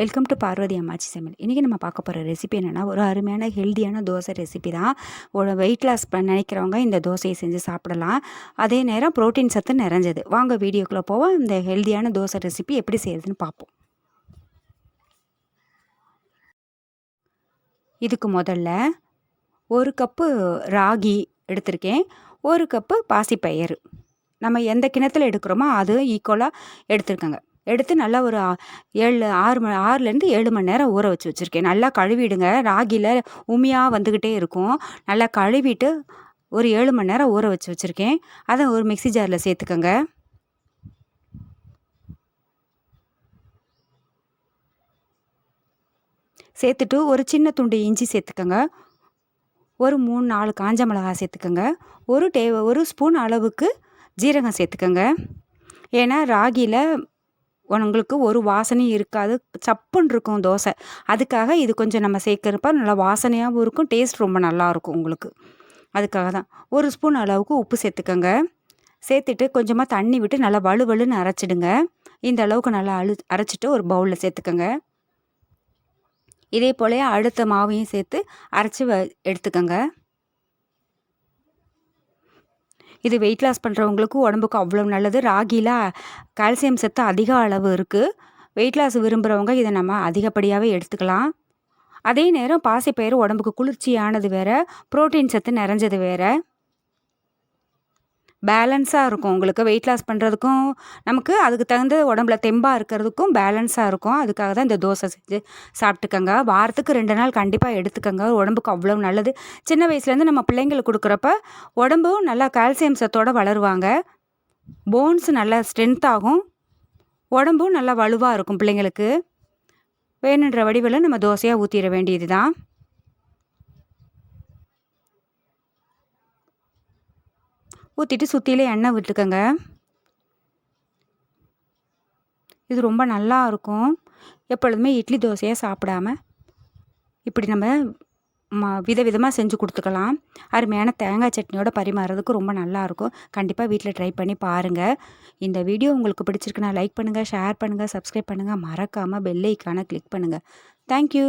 Welcome to Parvati அம்மாச்சி சமையல். இன்றைக்கி நம்ம பார்க்க போகிற ரெசிபி என்னென்னா ஒரு அருமையான ஹெல்த்தியான தோசை ரெசிபி தான். ஒரு வெயிட் லாஸ் பண்ண நினைக்கிறவங்க இந்த தோசையை செஞ்சு சாப்பிடலாம். அதே நேரம் ப்ரோட்டீன் சத்து நிறைஞ்சது. வாங்க வீடியோக்குள்ளே போவோம். இந்த ஹெல்த்தியான தோசை ரெசிபி எப்படி செய்யுதுன்னு பார்ப்போம். இதுக்கு முதல்ல ஒரு கப்பு ராகி எடுத்திருக்கேன். ஒரு கப்பு பாசிப்பயிறு. நம்ம எந்த கிணத்துல எடுக்கிறோமோ அது ஈக்குவலாக எடுத்துருக்கோங்க. எடுத்து நல்லா ஒரு ஏழு ஆறு மணி ஆறுலேருந்து ஏழு மணி நேரம் ஊற வச்சு வச்சுருக்கேன். நல்லா கழுவிடுங்க. ராகியில் உமியாக வந்துக்கிட்டே இருக்கும். நல்லா கழுவிட்டு ஒரு ஏழு மணி நேரம் ஊற வச்சு வச்சுருக்கேன். அதை ஒரு மிக்ஸி ஜாரில் சேர்த்துக்கோங்க. சேர்த்துட்டு ஒரு சின்ன துண்டு இஞ்சி சேர்த்துக்கோங்க. ஒரு மூணு நாலு காஞ்ச மிளகா சேர்த்துக்கோங்க. ஒரு டே ஒரு ஸ்பூன் அளவுக்கு ஜீரகம் சேர்த்துக்கோங்க. ஏன்னா ராகியில் உங்களுக்கு ஒரு வாசனையும் இருக்காது. சப்புன்னு இருக்கும் தோசை. அதுக்காக இது கொஞ்சம் நம்ம சேர்க்குறப்ப நல்லா வாசனையாகவும் இருக்கும் டேஸ்ட் ரொம்ப நல்லா இருக்கும் உங்களுக்கு. அதுக்காக தான். ஒரு ஸ்பூன் அளவுக்கு உப்பு சேர்த்துக்கோங்க. சேர்த்துட்டு கொஞ்சமாக தண்ணி விட்டு நல்லா வலுவலுன்னு அரைச்சிடுங்க. இந்த அளவுக்கு நல்லா அழு அரைச்சிட்டு ஒரு பவுலில் சேர்த்துக்கோங்க. இதே போலயே அடுத்த மாவையும் சேர்த்து அரைச்சி வ எடுத்துக்கோங்க. இது வெயிட் லாஸ் பண்ணுறவங்களுக்கு உடம்புக்கு அவ்வளோ நல்லது. ராகியில் கால்சியம் சத்து அதிக அளவு இருக்குது வெயிட் லாஸ் விரும்புகிறவங்க இதை நம்ம அதிகப்படியாகவே எடுத்துக்கலாம். அதே நேரம் பாசிப்பயிறு உடம்புக்கு குளிர்ச்சியானது வேறு புரோட்டீன் சத்து நிறைஞ்சது வேறு. பேலன்ஸாக இருக்கும். உங்களுக்கு வெயிட் லாஸ் பண்ணுறதுக்கும் நமக்கு அதுக்கு தகுந்த உடம்புல தெம்பாக இருக்கிறதுக்கும் பேலன்ஸாக இருக்கும். அதுக்காக தான் இந்த தோசை செஞ்சு சாப்பிட்டுக்கோங்க. வாரத்துக்கு ரெண்டு நாள் கண்டிப்பாக எடுத்துக்கங்க. உடம்புக்கு அவ்வளோ நல்லது. சின்ன வயசுலேருந்து நம்ம பிள்ளைங்களுக்கு கொடுக்குறப்ப உடம்பும் நல்லா கால்சியம் சத்தோடு வளருவாங்க. போன்ஸ் நல்லா ஸ்ட்ரென்த் ஆகும். உடம்பும் நல்லா வலுவாக இருக்கும் பிள்ளைங்களுக்கு. வேணுன்ற வடிவில் நம்ம தோசையாக ஊற்றிட வேண்டியது தான் ஊற்றிட்டு சுற்றிலே எண்ணெய் விட்டுக்கோங்க. இது ரொம்ப நல்லா இருக்கும். எப்பொழுதுமே இட்லி தோசையாக சாப்பிடாம இப்படி நம்ம ம விதவிதமாக செஞ்சு கொடுத்துக்கலாம். அருமையான தேங்காய் சட்னியோட பரிமாறதுக்கு ரொம்ப நல்லாயிருக்கும் கண்டிப்பாக வீட்டில் ட்ரை பண்ணி பாருங்கள் இந்த வீடியோ உங்களுக்கு பிடிச்சிருக்குன்னா லைக் பண்ணுங்கள் ஷேர் பண்ணுங்கள் சப்ஸ்கிரைப் பண்ணுங்கள் மறக்காமல் பெல் ஐக்கானை கிளிக் பண்ணுங்கள் தேங்க்யூ